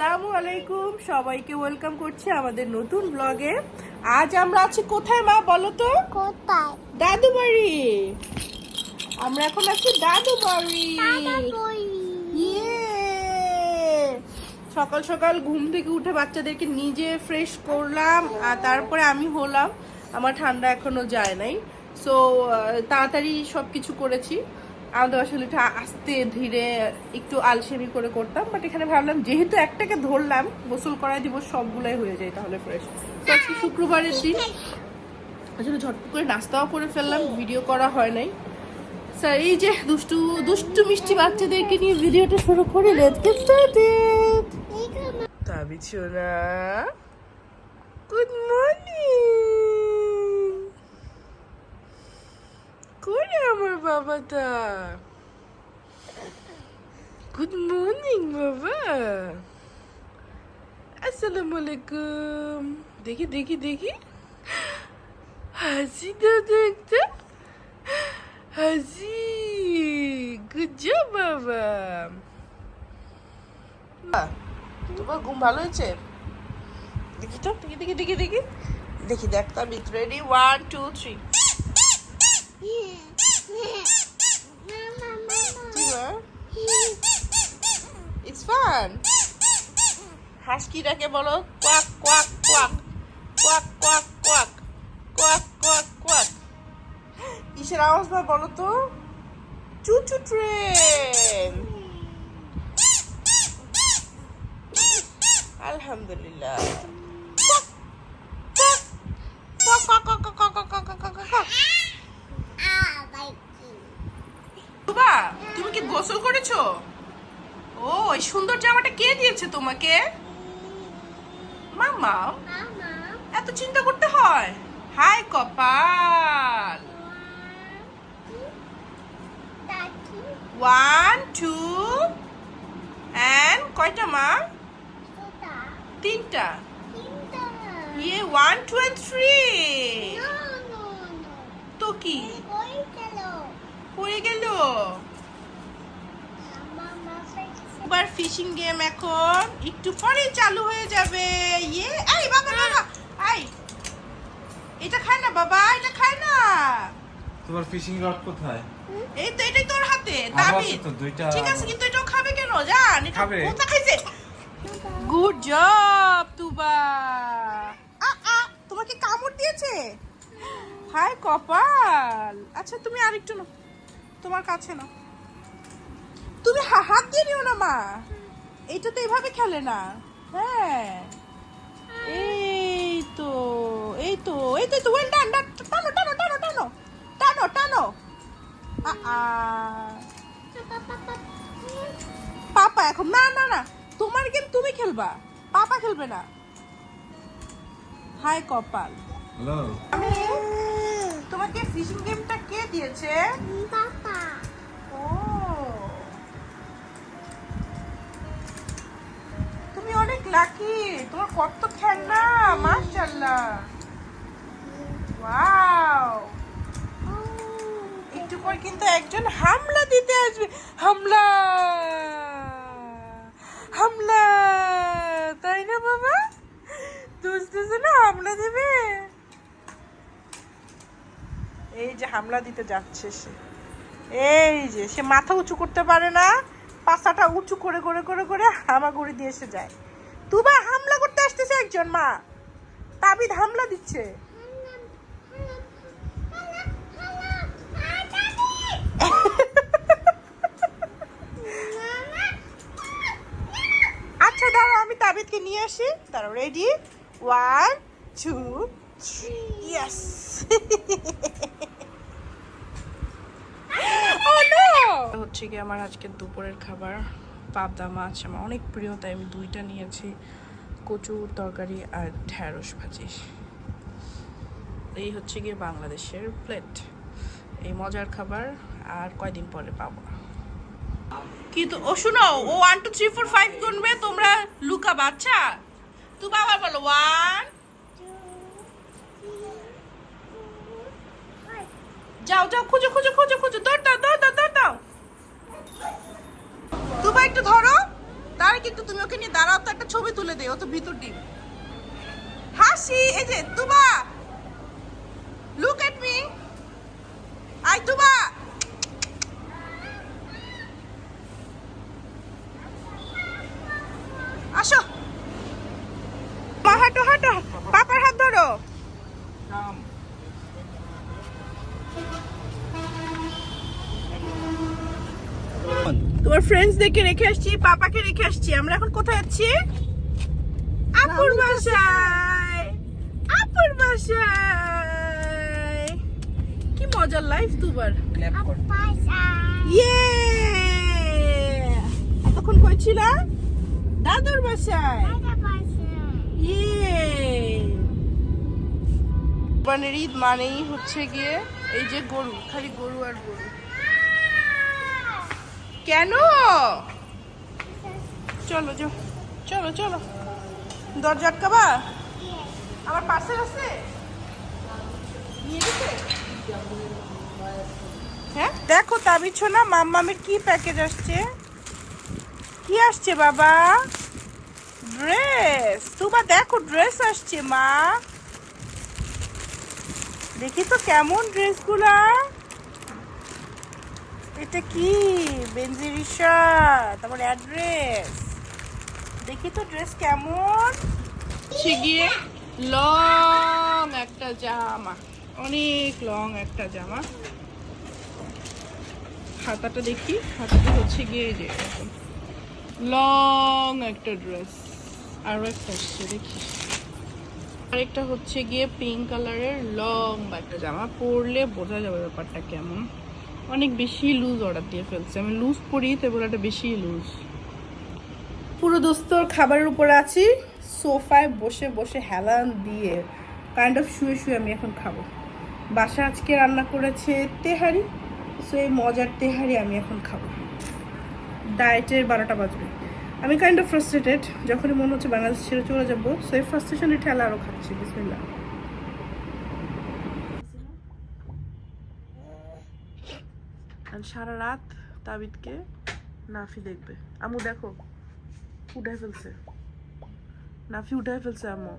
আসসালামু আলাইকুম। সবাইকে ওয়েলকাম করছি আমাদের নতুন ব্লগে আজ আমরা আছি কোথায় মা বলো তো? কোথায়? দাদু বাড়ি আমরা এখন আছি দাদু বাড়ি সকাল সকাল ঘুম থেকে উঠে বাচ্চাদেরকে নিজে ফ্রেশ করলাম আর তারপরে আমি হলাম। আমার ঠান্ডা এখনও যায় নাই। সো তাড়াতাড়ি সব কিছু করেছি। আমাদের আসলে এটা আস্তে ধীরে একটু আলসেমি করে করতাম বাট এখানে ভাবলাম যেহেতু একটাকে ধরলাম গোসল করাই দিব সবগুলাই হয়ে যায় তাহলে ফ্রেশ তো আজকে শুক্রবারের দিন আসলে ঝটপট করে নাস্তাও করে ফেললাম ভিডিও করা হয় নাই। স্যার এই যে দুষ্টু দুষ্টু মিষ্টি বাচ্চাদেরকে নিয়ে ভিডিওটা শুরু করি লেটস গেট স্টার্টেড তাবি ছোনা গুড মর্নিং করে আমার বাবাটা। গুড মর্নিং বাবা। আসসালামু আলাইকুম। দেখি দেখি দেখি। হাসি দাদা একটা। হাসি। গুড জব বাবা। তোমার ঘুম ভালো হয়েছে? দেখি তো, দেখি দেখি দেখি দেখি। দেখি, দেখ তার ready one two three it's fun husky ডাকে বলো quack quack quack quack quack quack quack quack quack কিসের আওয়াজ না বলো তো। চুচু ট্রেন আলহামদুলিল্লাহ তুমি কি গোসল করেছ? ও এই সুন্দর জামাটা কে দিয়েছে তোমাকে? মামা? এত চিন্তা করতে হয়। হাই কপাল। ওয়ান টু অ্যান্ড কয়টা মা? তিনটা। ইয়ে ওয়ান টু অ্যান্ড থ্রি তো কি? পড়ে গেল। এবার ফিশিং গেম এখন একটু পরে চালু হয়ে যাবে। ইয়ে এই বাবা বাবা এই এটা খায় না বাবা এটা খায় না। তোমার ফিশিং রড কোথায়? এই তো এটাই তোর হাতে দাবি। ঠিক আছে কিন্তু এটাও খাবে কেন? জান এটা। কোথা খাইছে গুড জব তুবা। আ আ তোমাকে কামড় দিয়েছে? হাই কপাল। আচ্ছা তুমি আরেকটু না তোমার কাছে না তুমি হা- হাত দিয়ে নিও না মা। এইটা তো এভাবে খেলে না। হ্যাঁ। এই তো এই তো এই তো এই তো ওয়েল ডান টানো টানো টানো টানো টানো টানো। আ আ। পাপা এখন না না না তোমার গেম তুমি খেলবা পাপা খেলবে না। হাই কপাল। হ্যালো আমি তোমাকে ফিশিং গেমটা কে দিয়েছে? ও লাকি, তোমার কত খেলনা মাশাআল্লাহ। ওয়াও। একটু পর কিন্তু একজন হামলা দিতে আসবে। হামলা! হামলা! তাই না বাবা? বুঝতেছে না, হামলা দেবে? এই যে হামলা দিতে যাচ্ছে সে। এই যে, সে মাথা উঁচু করতে পারে না, পাছাটা উঁচু করে করে করে করে হামাগুড়ি দিয়ে এসে যায়। তুবা হামলা করতে আসতেছে একজন মা। তাবিদ হামলা দিচ্ছে। আচ্ছা দাঁড়াও, আমি তাবিদকে নিয়ে আসি। দাঁড়াও ready one two three yes হচ্ছে কি আমার আজকে দুপুরের খাবার। পাবদা মাছ আমার অনেক প্রিয়, তাই আমি দুইটা নিয়েছি। কচুর তরকারি আর ঢ্যাঁড়স ভাজি। এই হচ্ছে গিয়ে বাংলাদেশের প্লেট এই মজার খাবার আর কয়দিন পরে পাবো কিন্তু ও শুনো, ও one two three four five গুনবে, তোমরা লুকা বাচ্চা? তু আবার বলো ওয়ান যাও যাও, খুঁজো খুঁজো খুঁজো খুঁজো দৌড় দাও দাও তুবা একটু ধরো। তার কিন্তু তুমি ওকে নিয়ে দাঁড়াও তো, একটা ছবি তুলে দে ও তো ভিতর ডিম। হাসি, এই যে তুবা লুক এট মি আই তুবা আসো। মা, হাঁটো হাঁটো। পাপার হাত ধরো। তোমার ফ্রেন্ডসদেরকে রেখে আসছি পাপাকে রেখে আসছি। আমরা এখন কোথায় যাচ্ছি? আপুর বাসায়। আপুর বাসায়। কি মজার লাইফ দুবার। ইয়ে এতক্ষণ কই ছিলা দাদুর বাসায়। ইয়ে ঈদ মানেই হচ্ছে গিয়ে এই যে গরু খালি গরু আর গরু। কেন? চলো চলো চলো। দরজা আটকাবা? আমার পার্সেল আছে? হ্যাঁ? দেখো তাবিছ না মাম্মামের কি প্যাকেজ আসছে? কি আসছে, বাবা? ড্রেস। তুবা দেখো, ড্রেস আসছে, মা। দেখি তো কেমন ড্রেসগুলা। এটা কি? বেনজির শার্ট তারপর অ্যাড্রেস। দেখি তো ড্রেস কেমন। সে গিয়ে লং একটা জামা, অনেক লং একটা জামা। খাতাটা দেখি, খাতাটা হচ্ছে গিয়ে যে লং একটা ড্রেস আরও একটা আসছে, দেখি। আরেকটা হচ্ছে গিয়ে পিঙ্ক কালারের লং একটা জামা। পরলে বোঝা যাবে ব্যাপারটা কেমন। অনেক বেশি লুজ অর্ডার দিয়ে ফেলছে। আমি লুজ পরি, তো এবার একটা বেশি লুজ পুরো দোস্তর খাবারের উপরে আছি। সোফায় বসে বসে হেলান দিয়ে কাইন্ড অফ শুয়ে শুয়ে আমি এখন খাব। বাসা আজকে রান্না করেছে তেহারি সো এই মজার তেহারি আমি এখন খাব। ডায়েটের বারোটা বাজবে। আমি কাইন্ড অফ ফ্রাস্ট্রেটেড যখনই মনে হচ্ছে বাংলাদেশ ছেড়ে চলে যাব সো এই ফ্রাস্ট্রেশনের ঠেলা আরও খাচ্ছি বিসমিল্লা সারা রাত তাবিদকে নাফি দেখবে। আমু দেখো উঠে ফেলছে। নাফি উঠে ফেলছে আম্মু